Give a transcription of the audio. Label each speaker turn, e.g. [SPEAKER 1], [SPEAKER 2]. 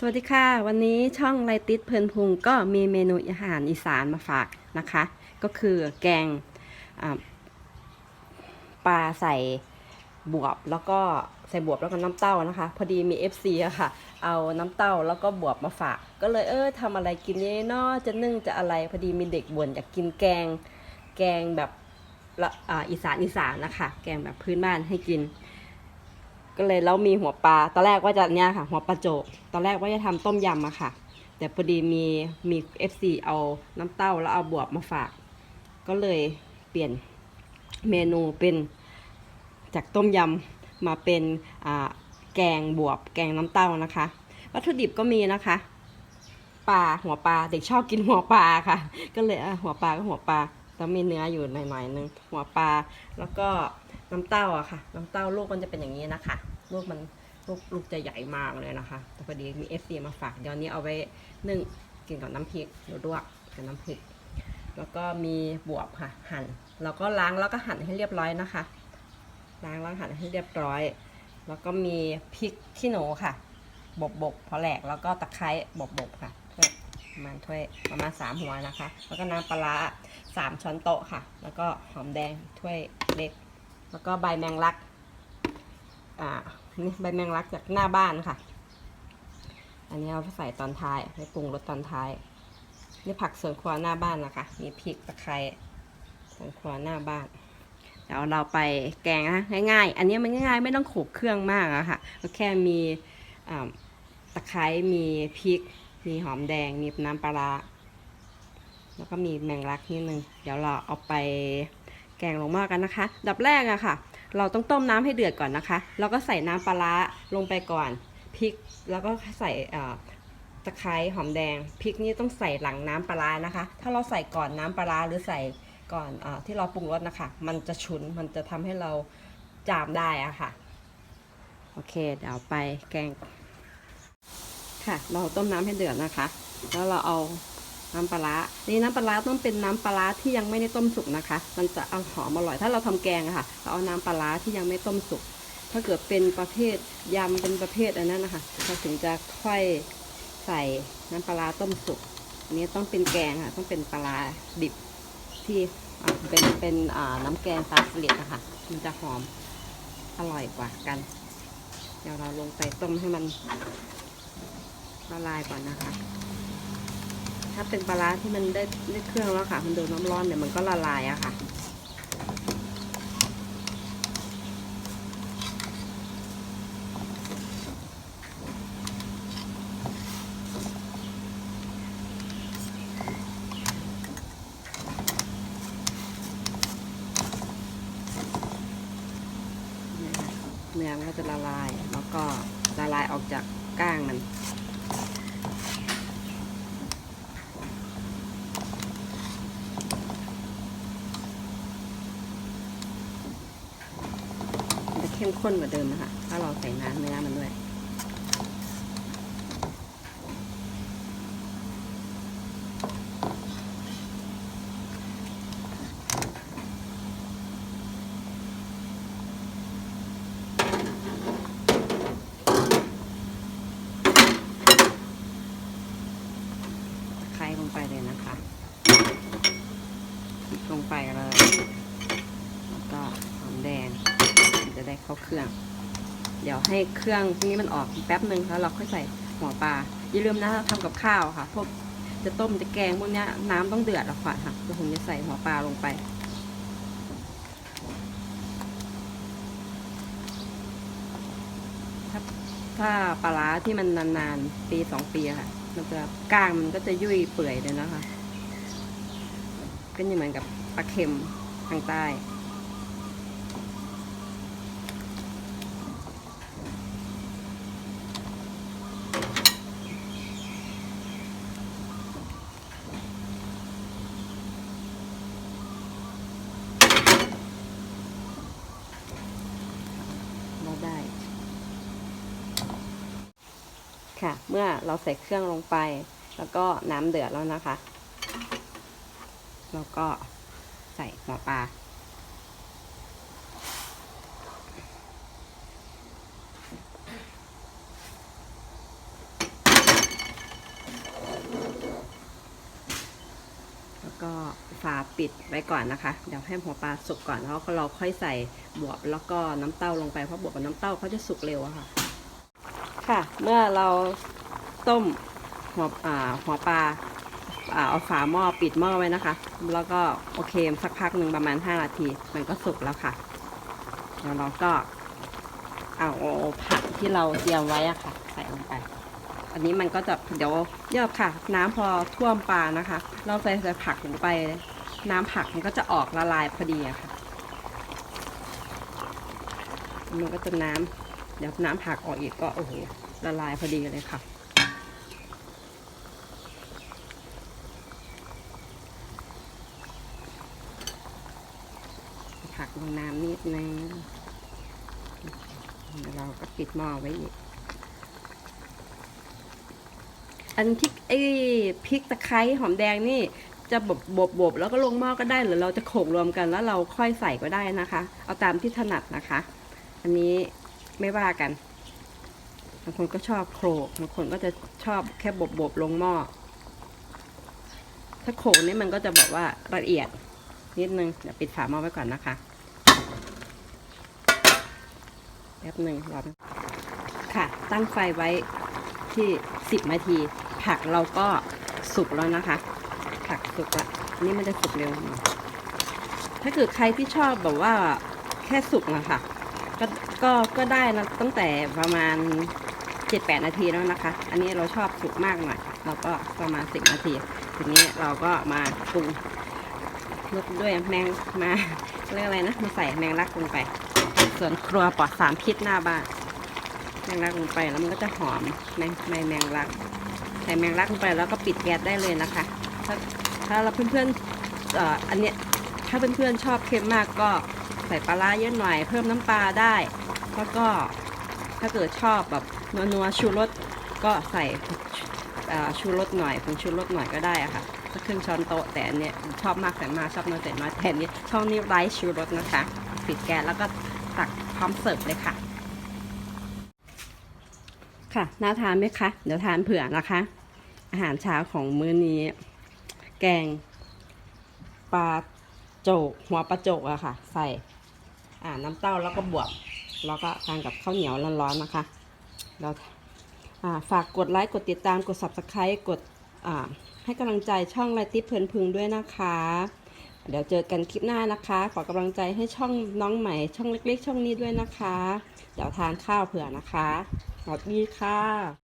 [SPEAKER 1] สวัสดีค่ะ วันนี้ช่องไลติดเพลินพุงก็มีเมนูอาหารอีสานมาฝากนะคะ ก็คือแกงปลาใส่บวบแล้วก็ใส่บวบแล้วก็น้ำเต้านะคะ พอดีมี FC อะค่ะ เอาน้ำเต้าแล้วก็บวบมาฝาก ก็เลยเออทำอะไรกินเนี่ยนาะจะนึ่งจะอะไรพอดีมีเด็กบ่นอยากกินแกงแกงแบบออีสานอีสานนะคะ แกงแบบพื้นบ้านให้กิน ก็เลยแล้วมีหัวปลา ตอนแรกว่าจะเนี่ยค่ะ หัวปลาโจก ตอนแรกว่าจะทำต้มยำอะค่ะ แต่พอดีมีมี FC เอาน้ำเต้าแล้วเอาบวบมาฝาก ก็เลยเปลี่ยนเมนูเป็นจากต้มยำมาเป็นแกงบวบแกงน้ำเต้านะคะ วัตถุดิบก็มีนะคะปลาหัวปลาเด็กชอบกินหัวปลาค่ะ ก็เลยหัวปลาก็หัวปลาแล้วมีเนื้ออยู่หน่อยๆนึงหัวปลาแล้วก็ น้ำเต้าอะค่ะ น้ำเต้าลูกมันจะเป็นอย่างนี้นะคะ ลูกมันลูกลูกจะใหญ่มากเลยนะคะ แต่พอดีมีเอฟซีมาฝาก เดี๋ยวนี้เอาไว้นึ่งกินกับน้ำพริกหรือดวกกับน้ำพริก แล้วก็มีบวบค่ะ หั่น แล้วก็ล้างแล้วก็หั่นให้เรียบร้อยนะคะ ล้างแล้วหั่นให้เรียบร้อย แล้วก็มีพริกขี้หนูค่ะ บบบกพอแหลกแล้วก็ตะไคร้บบบกค่ะประมาณถ้วยประมาณสามหัวนะคะ แล้วก็น้ำปลาร้าสามช้อนโต๊ะค่ะ แล้วก็หอมแดงถ้วยเล็ก แล้วก็ใบแมงลัก อ่า นี่ใบแมงลักจากหน้าบ้านค่ะ อันนี้เอาใส่ตอนท้ายไปปรุงรสตอนท้าย นี่ผักสวนครัวหน้าบ้านนะคะ มีพริกตะไคร้สวนครัวหน้าบ้าน เดี๋ยวเราไปแกงนะง่ายๆ อันนี้มันง่ายๆ ไม่ต้องโขลกเครื่องมากอะค่ะก็แค่มีตะไคร้ มีพริก มีหอมแดง มีน้ำปลาร้าแล้วก็มีแมงลักนิดนึง เดี๋ยวเราเอาไป แกงลงหม้อกันนะคะ ดับแรกอะค่ะ เราต้องต้มน้ำให้เดือดก่อนนะคะ แล้วก็ใส่น้ำปลาร้าลงไปก่อนพริก แล้วก็ใส่ตะไคร้หอมแดงพริกนี่ต้องใส่หลังน้ำปลานะคะ ถ้าเราใส่ก่อนน้ำปลาร้าหรือใส่ก่อนอที่เราปรุงรสนะคะ มันจะฉุนมันจะทำให้เราจามได้อะค่ะโอเคเดี๋ยวไปแกงค่ะ เราต้มน้ำให้เดือดนะคะ แล้วเราเอา น้ำปลาร้านี่น้ำปลาร้าต้องเป็นน้ำปลาร้าที่ยังไม่ได้ต้มสุกนะคะ มันจะเอาหอมอร่อย ถ้าเราทำแกงอะค่ะ เราเอาน้ำปลาร้าที่ยังไม่ต้มสุก ถ้าเกิดเป็นประเภทยำเป็นประเภทอันนั้นนะคะ เราถึงจะค่อยใส่น้ำปลาร้าต้มสุกอันนี้ต้องเป็นแกงค่ะ ต้องเป็นปลาร้าดิบที่เป็นเป็นน้ำแกงปลาสลิดนะคะมันจะหอมอร่อยกว่ากัน เดี๋ยวเราลงไปต้มให้มันละลายก่อนนะคะ ถ้าเป็นปลาร้าที่มันได้ได้เครื่องแล้วค่ะ มันโดนน้ำร้อนเนี่ยมันก็ละลายอะค่ะเนื้อมันก็จะละลาย แล้วก็ละลายออกจากก้างมัน มันข้นกว่าเดิมนะคะ ถ้าเราใส่น้ำเนื้อมันด้วย ไข่ลงไปเลยนะคะพริกลงไปเลย แล้วก็หอมแดงมันจะได้ เข้าเครื่อง เดี๋ยวให้เครื่องพวกนี้มันออกแป๊บหนึ่งแล้วเราค่อยใส่หัวปลาอย่าลืมนะทำกับข้าวค่ะพวกจะต้มจะแกงพวกนี้น้ำต้องเดือดแล้วก่อนค่ะแล้วผมจะใส่หัวปลาลงไปถ้าถ้าปลาร้าที่มันนานๆ ปีสองปีค่ะ มันจะก้างมันก็จะยุ่ยเปื่อยเลยนะคะ ก็จะเหมือนกับปลาเค็มทางใต้ ค่ะ เมื่อเราใส่เครื่องลงไป แล้วก็น้ำเดือดแล้วนะคะ แล้วก็ใส่หัวปลาก็ฝาปิดไว้ก่อนนะคะ เดี๋ยวให้หัวปลาสุกก่อนแล้วเราค่อยใส่บวบแล้วก็น้ำเต้าลงไปเพราะบวบกับน้ำเต้าเขาจะสุกเร็วอะค่ะ ค่ะ เมื่อเราต้มหัวอ่าหัวปลาอ่าเอาฝาหม้อปิดหม้อไว้นะคะ แล้วก็โอเคสักพักหนึ่งประมาณ 5 นาที มันก็สุกแล้วค่ะแล้วเราก็เอาผักที่เราเตรียมไว้อะค่ะ ใส่ลงไป อันนี้มันก็จะเดี๋ยวเยอะค่ะ น้ำพอท่วมปลานะคะ เราใส่ใส่ผักลงไป น้ำผักมันก็จะออกละลายพอดีอะค่ะ มันก็จะน้ำ เดี๋ยวน้ำผักออกอีกก็โอ้โหละลายพอดีเลยค่ะผักลงน้ำนิดนึงเราก็ปิดหม้อไว้อีก อันที่ไอ้พริกตะไคร้หอมแดงนี่จะบบบบบแล้วก็ลงหม้อก็ได้หรือเราจะโขลกรวมกันแล้วเราค่อยใส่ก็ได้นะคะ เอาตามที่ถนัดนะคะ อันนี้ ไม่ว่ากันบางคนก็ชอบโขลกบางคนก็จะชอบแค่บบบบลงหม้อถ้าโขลกนี่มันก็จะแบบว่าละเอียดนิดนึงเดี๋ยวปิดฝาหม้อไว้ก่อนนะคะแป๊บหนึ่งรอค่ะ ตั้งไฟไว้ที่ 10 นาที ผักเราก็สุกแล้วนะคะ ผักสุกละนี่มันจะสุกเร็ว ถ้าเกิดใครที่ชอบแบบว่าแค่สุกนะคะก็ ก็ก็ได้นะตั้งแต่ประมาณ7-8นาทีแล้วนะคะ อันนี้เราชอบสุกมากหน่อยเราก็ประมาณ10นาที ทีนี้เราก็มาปรุงลด้วยแมงมาเรียกอะไรนะมาใส่แมงลักลงไป ส่วนครัวปลอดสารพิษหน้าบ้านแมงลักลงไปแล้วมันก็จะหอมแมงแมงแมงลักใส่แมงลักลงไปแล้วก็ปิดแก๊สได้เลยนะคะ ถ้าถ้าเราเพื่อนๆเอ่ออันเนี้ยถ้าเพื่อนๆชอบเค็มมากก็ใส่ปลาร้าเยอะหน่อย เพิ่มน้ำปลาได้ แล้วก็ถ้าเกิดชอบแบบนัวๆชูรสก็ใส่ชูรสหน่อยผงชูรสหน่อยก็ได้อะค่ะสักครึ่งช้อนโต๊ะแต่อันเนี้ยชอบมากใส่มาชอบน้อยใส่น้อยแต่นนี้ช่องนี้ไร้ชูรสนะคะ ปิดแก๊สแล้วก็ตักพร้อมเสิร์ฟเลยค่ะ ค่ะน่าทานไหมคะ เดี๋ยวทานเผื่อนะคะ อาหารเช้าของมื้อนี้ แกงปลาโจกหัวปลาโจกอะค่ะ ใส่อ่าน้ำเต้าแล้วก็บวบ แล้วก็ทานกับข้าวเหนียวร้อนๆนะคะเราฝากกดไลค์กดติดตามกด subscribe กดให้กำลังใจช่องไรติเพลินพึงด้วยนะคะ เดี๋ยวเจอกันคลิปหน้านะคะ ขอกำลังใจให้ช่องน้องใหม่ ช่องเล็ก ๆ ช่องนี้ด้วยนะคะ เดี๋ยวทานข้าวเผื่อนะคะสวัสดีค่ะ